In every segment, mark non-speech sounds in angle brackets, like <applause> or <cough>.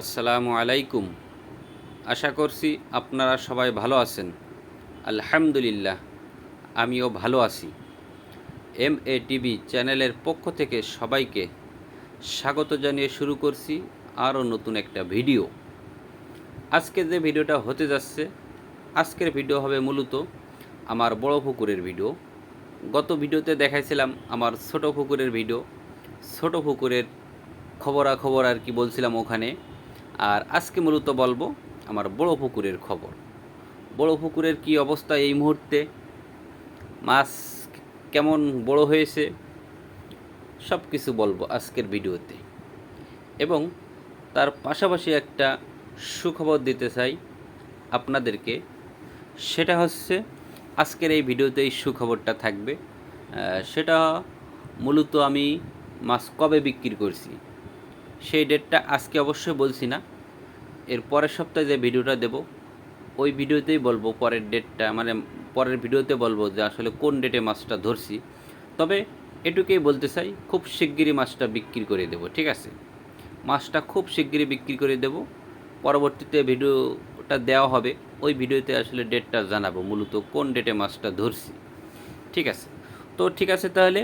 আসসালামু আলাইকুম। আশা করছি আপনারা সবাই ভালো আছেন। আলহামদুলিল্লাহ, আমিও ভালো আছি। এম এ টিভি চ্যানেলের পক্ষ থেকে সবাইকে স্বাগত জানিয়ে শুরু করছি আরও নতুন একটা ভিডিও। আজকে যে ভিডিওটা হতে যাচ্ছে, আজকের ভিডিও হবে মূলত আমার বড় পুকুরের ভিডিও। গত ভিডিওতে দেখাইছিলাম আমার ছোট পুকুরের ভিডিও। ছোট পুকুরের খবরাখবর আর কি বলছিলাম ওখানে। আর আজকে মূলত বলব আমার বড় পুকুরের খবর। বড় পুকুরের কি অবস্থা এই মুহূর্তে? মাছ কেমন বড় হয়েছে? সব কিছু বলব আজকের ভিডিওতে। এবং তার পাশাপাশি একটা সুখবর দিতে চাই আপনাদেরকে। সেটা হচ্ছে আজকের এই ভিডিওতে এই সুখবরটা থাকবে। সেটা মূলত আমি মাছ কবে বিক্রি করছি? সেই ডেটটা আজকে অবশ্যই বলছি না। এর পরের সপ্তাহে যে ভিডিওটা দেব, ওই ভিডিওতেই বলব পরের ডেটটা মানে পরের ভিডিওতে বলব যে আসলে কোন ডেটে মাছটা ধরছি। তবে এটুকুই বলতে চাই, খুব শিগগিরই মাছটা বিক্রি করে দেব, ঠিক আছে? মাছটা খুব শিগগিরই বিক্রি করে দেব। পরবর্তীতে ভিডিওটা দেওয়া হবে, ওই ভিডিওতে আসলে ডেটটা জানাব, মূলত কোন ডেটে মাছটা ধরছি, ঠিক আছে? তো ঠিক আছে তাহলে,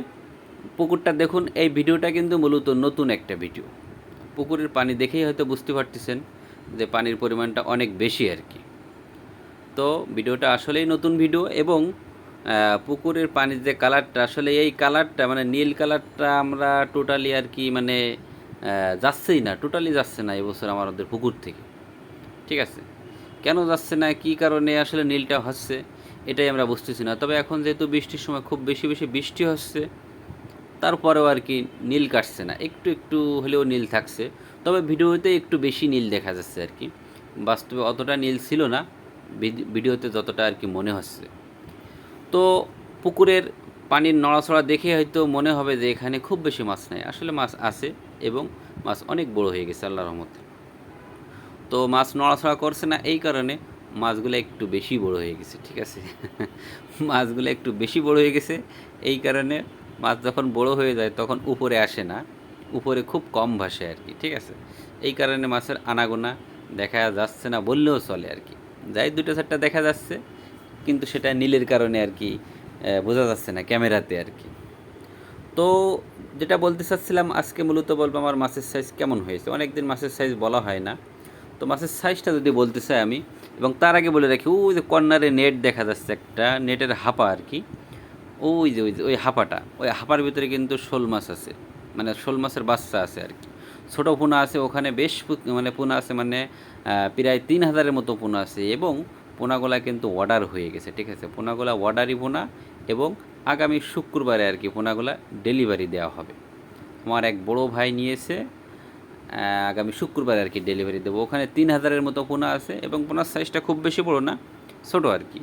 পুকুরটা দেখুন, এই ভিডিওটা কিন্তু মূলত নতুন একটা ভিডিও। পুকুরের পানি দেখেই হয়তো বুঝতে পারতেছেন যে পানির পরিমাণটা অনেক বেশি আর কি। তো ভিডিওটা আসলেই নতুন ভিডিও এবং পুকুরের পানির যে কালারটা, আসলে এই কালারটা মানে নীল কালারটা আমরা টোটালি আর কি মানে যাচ্ছেই না টোটালি যাচ্ছে না এবছর আমাদের পুকুর থেকে। ঠিক আছে? কেন যাচ্ছে না, কী কারণে আসলে নীলটা হচ্ছে, এটাই আমরা বুঝতেছি না। তবে এখন যেহেতু বৃষ্টির সময় খুব বেশি বেশি বৃষ্টি হচ্ছে তারপরেও আর কি নীল কাটছে না। একটু একটু হলেও নীল থাকছে। তবে ভিডিওতে একটু বেশি নীল দেখা যাচ্ছে আর কি। বাস্তবে অতটা নীল ছিল না। ভিডিওতে যতটা আর কি মনে হচ্ছে। তো পুকুরের পানির নড়াচড়া দেখে হয়তো মনে হবে যে এখানে খুব বেশি মাছ নেই। আসলে মাছ আছে এবং মাছ অনেক বড় হয়ে গেছে, আল্লাহর রহমতে। তো মাছ নড়াচড়া করছে না এই কারণে মাছগুলো একটু বেশি বড় হয়ে গেছে, ঠিক আছে? <laughs> মাছগুলো একটু বেশি বড় হয়ে গেছে এই কারণে মাছ যখন বড় হয়ে যায় তখন উপরে আসে না, উপরে খুব কম ভাসে আর কি, ঠিক আছে? এই কারণে মাছের আনাগোনা দেখা যাচ্ছে না বললেও চলে আর কি। যাই দুটো চারটা দেখা যাচ্ছে, কিন্তু সেটা নীলের কারণে আর কি বোঝা যাচ্ছে না ক্যামেরাতে আর কি। তো যেটা বলতে চাচ্ছিলাম, আজকে মূলত বলব আমার মাছের সাইজ কেমন হয়েছে? অনেক দিন মাছের সাইজ বলা হয় না। তো মাছের সাইজটা যদি বলতে চাই আমি, এবং তার আগে বলে রাখি, ওই যে কর্নারে নেট দেখা যাচ্ছে একটা নেটের হাপা আর কি। ওই যে ওই যে, ওই হাপাটা। ওই হাপার ভিতরে কিন্তু শোল মাছ আছে। মানে শোল মাছের বাচ্চা আছে আর কি। ছোটো পোনা আছে, ওখানে বেশ মানে পোনা আছে মানে প্রায় তিন হাজারের মতো পোনা আছে এবং পোনাগুলা কিন্তু অর্ডার হয়ে গেছে, ঠিক আছে? পোনাগুলা অর্ডারই পোনা এবং আগামী শুক্রবারে আর কি পোনাগুলা ডেলিভারি দেওয়া হবে। আমার এক বড় ভাই নিয়েছে আগামী শুক্রবারে আর কি ডেলিভারি দেবো। ওখানে তিন হাজারের মতো পোনা আছে এবং পোনার সাইজটা খুব বেশি বড় না, ছোটো আর কি।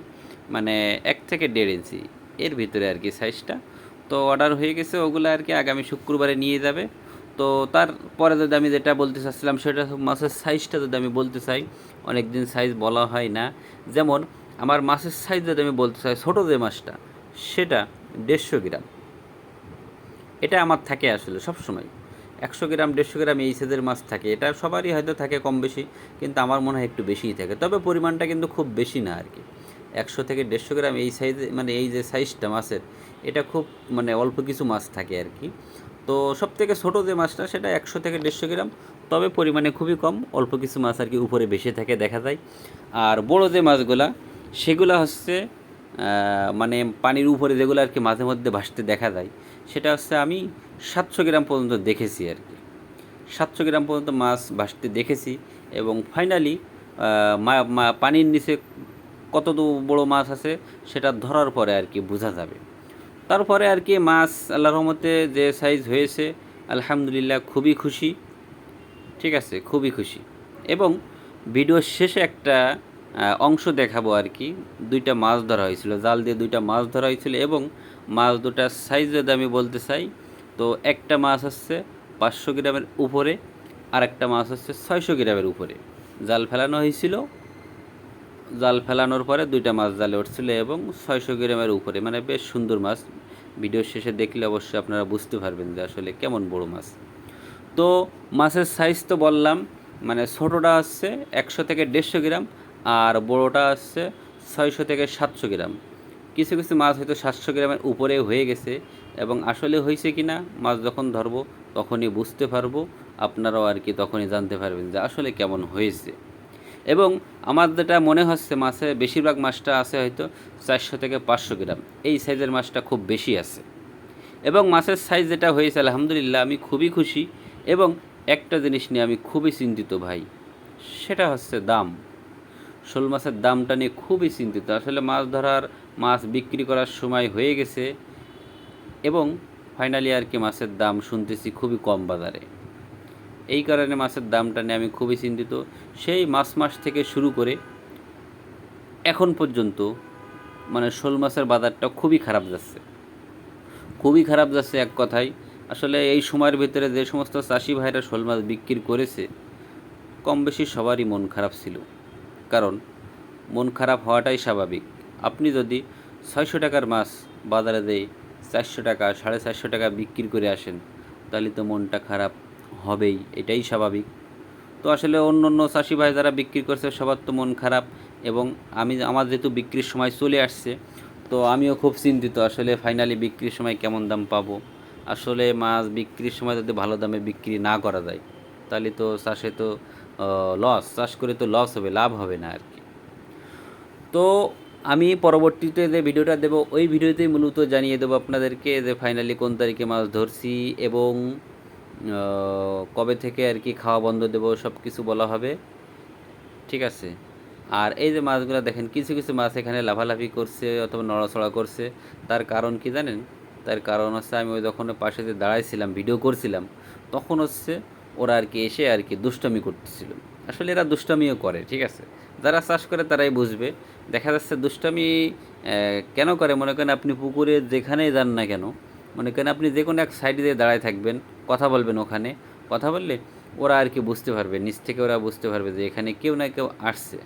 মানে এক থেকে দেড় ইঞ্চি এর ভিতরে আর কি সাইজটা তো অর্ডার হয়ে গেছে, ওগুলো আর কি আগামী শুক্রবারে নিয়ে যাবে। তো তারপরে যদি আমি যেটা বলতে চাচ্ছিলাম, সেটা মাছের সাইজটা যদি আমি বলতে চাই অনেক দিন সাইজ বলা হয় না। যেমন, আমার মাছের সাইজ যদি আমি বলতে চাই, ছোটো যে মাছটা, সেটা দেড়শো গ্রাম। এটা আমার থাকে আসলে সব সময় একশো গ্রাম, দেড়শো গ্রাম এই সাইজের মাছ থাকে। এটা সবারই হয়তো থাকে কম বেশি, কিন্তু আমার মনে হয় একটু বেশিই থাকে। তবে পরিমাণটা কিন্তু খুব বেশি না আর কি। একশো থেকে দেড়শো গ্রাম এই সাইজে মানে এই যে সাইজটা মাছের, এটা খুব মানে অল্প কিছু মাছ থাকে আর কি। তো সব থেকে ছোটো যে মাছটা, সেটা একশো থেকে দেড়শো গ্রাম, তবে পরিমাণে খুবই কম, অল্প কিছু মাছ আর কি উপরে বেশি থাকে দেখা যায়। আর বড় যে মাছগুলা, সেগুলো হচ্ছে মানে পানির উপরে যেগুলো আর কি মাঝে মধ্যে ভাসতে দেখা যায়, সেটা হচ্ছে আমি সাতশো গ্রাম পর্যন্ত দেখেছি আর কি। সাতশো গ্রাম পর্যন্ত মাছ ভাসতে দেখেছি এবং ফাইনালি পানির নিচে কত বড় মাছ আছে সেটা ধরার পরে আর কি বোঝা যাবে। তারপরে আর কি মাছ আল্লাহ রহমতে যে সাইজ হয়েছে, আলহামদুলিল্লাহ খুবই খুশি। ঠিক আছে, খুবই খুশি। এবং ভিডিওর শেষে একটা অংশ দেখাবো আর কি। দুইটা মাছ ধরা হয়েছিল, জাল দিয়ে দুইটা মাছ ধরা হয়েছিল এবং মাছ দুটার সাইজ যদি আমি বলতে চাই, তো একটা মাছ হচ্ছে পাঁচশো গ্রামের উপরে আর একটা মাছ হচ্ছে ছয়শো গ্রামের উপরে। জাল ফেলানো হয়েছিল জাল ফেলানোর পরে দুইটা মাছ জালে উঠছিল এবং ছয়শো গ্রামের উপরে মানে বেশ সুন্দর মাছ। ভিডিও শেষে দেখলে অবশ্যই আপনারা বুঝতে পারবেন যে আসলে কেমন বড় মাছ। তো মাছের সাইজ তো বললাম মানে ছোটোটা হচ্ছে একশো থেকে দেড়শো গ্রাম আর বড়োটা হচ্ছে ছয়শো থেকে সাতশো গ্রাম। কিছু কিছু মাছ হয়তো সাতশো গ্রামের উপরে হয়ে গেছে এবং আসলে হয়েছে কি না মাছ যখন ধরবো তখনই বুঝতে পারব, আপনারাও আর কি তখনই জানতে পারবেন যে আসলে কেমন হয়েছে। এবং আমার যেটা মনে হচ্ছে মাছে, বেশিরভাগ মাছটা আছে হয়তো চারশো থেকে পাঁচশো গ্রাম। এই সাইজের মাছটা খুব বেশি আছে। এবং মাছের সাইজ যেটা হয়েছে, আলহামদুলিল্লাহ আমি খুবই খুশি। এবং একটা জিনিস নিয়ে আমি খুবই চিন্তিত ভাই, সেটা হচ্ছে দাম। শোল মাছের দামটা নিয়ে খুবই চিন্তিত। আসলে মাছ ধরার, মাছ বিক্রি করার সময় হয়ে গেছে। এবং ফাইনালি আর কি মাছের দাম শুনতেছি খুবই কম বাজারে। এই কারণে মাছের দামটা নিয়ে আমি খুবই চিন্তিত। সেই মাছ মাস থেকে শুরু করে এখন পর্যন্ত মানে শোল মাছের বাজারটা খুবই খারাপ যাচ্ছে। খুবই খারাপ যাচ্ছে এক কথায়। আসলে এই সময়ের ভিতরে যে সমস্ত চাষি ভাইরা শোল মাছ বিক্রি করেছে কম বেশি সবারই মন খারাপ ছিল। কারণ মন খারাপ হওয়াটাই স্বাভাবিক। আপনি যদি ছয়শো টাকার মাছ বাজারে দেয় চারশো টাকা, সাড়ে চারশো টাকা বিক্রি করে আসেন, তাহলে তো মনটা খারাপ। হবেই, এটাই স্বাভাবিক। তো আসলে অন্য অন্য চাষি ভাই যারা বিক্রি করছে, সবার তো মন খারাপ এবং আমি আমার যেহেতু বিক্রির সময় চলে আসছে, তো আমিও খুব চিন্তিত আসলে ফাইনালি বিক্রির সময় কেমন দাম পাবো। আসলে মাছ বিক্রির সময় যদি ভালো দামে বিক্রি না করা যায়, তাহলে তো চাষে তো লস চাষ করে তো লস হবে, লাভ হবে না আর কি। তো আমি পরবর্তীতে যে ভিডিওটা দেব, ওই ভিডিওতেই মূলত জানিয়ে দেবো আপনাদেরকে যে ফাইনালি কোন তারিখে মাছ ধরছি এবং কবে থেকে আর কি খাওয়া বন্ধ দেবো সব কিছু বলা হবে। ঠিক আছে? আর এই যে মাছগুলো দেখেন, কিছু কিছু মাছ এখানে লাফালাফি করছে অথবা নড়াচড়া করছে। তার কারণ কি জানেন? তার কারণ হচ্ছে আমি ওই যখন পাশে যে দাঁড়াইছিলাম ভিডিও করছিলাম, তখন হচ্ছে ওরা আর কি এসে আর কি দুষ্টামি করতেছিল। আসলে এরা দুষ্টামিও করে, ঠিক আছে? যারা চাষ করে তারাই বুঝবে। দেখা যাচ্ছে দুষ্টামি কেন করে? মনে করেন আপনি পুকুরে যেখানেই যান না কেন, মনে করেন আপনি যে কোনো এক সাইডে দাঁড়ায় থাকবেন। কথা বলবেন ওখানে। কথা বললে ওরা আর কি বুঝতে পারবে, নিচ থেকে ওরা বুঝতে পারবে যে এখানে কেউ না কেউ আসছে।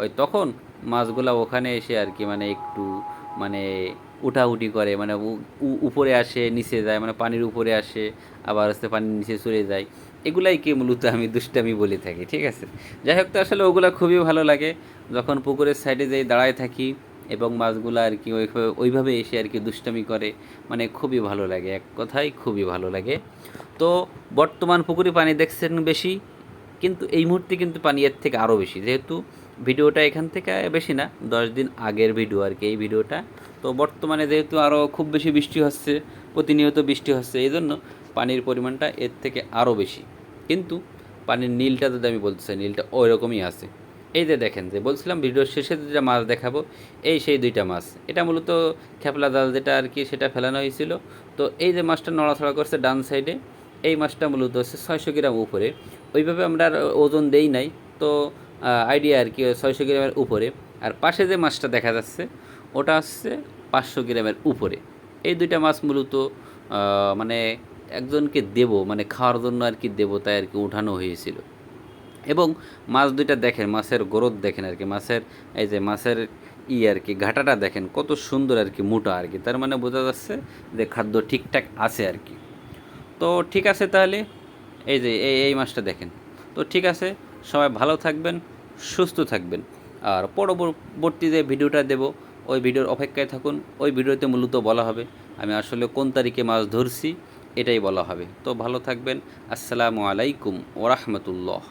ওই তখন মাছগুলা ওখানে এসে আর কি মানে একটু মানে উঠাউটি করে মানে উপরে আসে, নিচে যায় মানে পানির উপরে আসে, আবার হচ্ছে পানির নিচে চলে যায়। এগুলাই কি মূলত আমি দুষ্টামি বলে থাকি, ঠিক আছে? যাই হোক, তো আসলে ওগুলা খুবই ভালো লাগে। যখন পুকুরের সাইডে যেই, দাঁড়ায় থাকি এবং মাছগুলো আর কি ওইভাবে ওইভাবে এসে আর কি দুষ্টামি করে মানে খুবই ভালো লাগে, এক কথায় খুবই ভালো লাগে। তো বর্তমান পুকুরে পানি দেখছেন বেশি, কিন্তু এই মুহূর্তে কিন্তু পানি এর থেকে আরও বেশি। যেহেতু ভিডিওটা এখান থেকে বেশি না, দশ দিন আগের ভিডিও আর কি এই ভিডিওটা। তো বর্তমানে যেহেতু আরও খুব বেশি বৃষ্টি হচ্ছে, প্রতিনিয়ত বৃষ্টি হচ্ছে এই জন্য পানির পরিমাণটা এর থেকে আরও বেশি। কিন্তু পানির নীলটা যদি আমি বলতে চাই, নীলটা ওই রকমই আছে। এই যে দেখেন যে বলছিলাম ভিডিওর শেষে যেটা মাছ দেখাবো, এই সেই দুইটা মাছ। এটা মূলত খেপলা জাল যেটা আর কি, সেটা ফেলানো হয়েছিল। তো এই যে মাছটা নড়াচড়া করছে ডান সাইডে এই মাছটা মূলত হচ্ছে ছয়শো গ্রাম উপরে। ওইভাবে আমরা ওজন দেই নাই, তো আইডিয়া আর কি ছয়শো গ্রামের উপরে। আর পাশে যে মাছটা দেখা যাচ্ছে, ওটা হচ্ছে পাঁচশো গ্রামের উপরে। এই দুইটা মাছ মূলত মানে একজনকে দেব মানে খাওয়ার জন্য আর কি দেবো তাই আর কি উঠানো হয়েছিল। এবং মাছ দুইটা দেখেন, মাছের গ্রোথ দেখেন আর কি, মাছের এই যে মাছের ই আর কি, ঘাটাটা দেখেন, কত সুন্দর আর কি, মোটা আর কি, তার মানে বোঝা যাচ্ছে যে খাদ্য ঠিকঠাক আছে আর কি। তো ঠিক আছে তাহলে, এই যে এই এই মাছটা দেখেন। তো ঠিক আছে, সবাই ভালো থাকবেন, সুস্থ থাকবেন। আর পরবর্তী যে ভিডিওটা দেব, ওই ভিডিওর অপেক্ষায় থাকুন, ওই ভিডিওতে মূলত বলা হবে, আমি আসলে কোন তারিখে মাছ ধরছি, এটাই বলা হবে। তো ভালো থাকবেন, আসসালামু আলাইকুম ওরহমতুল্লাহ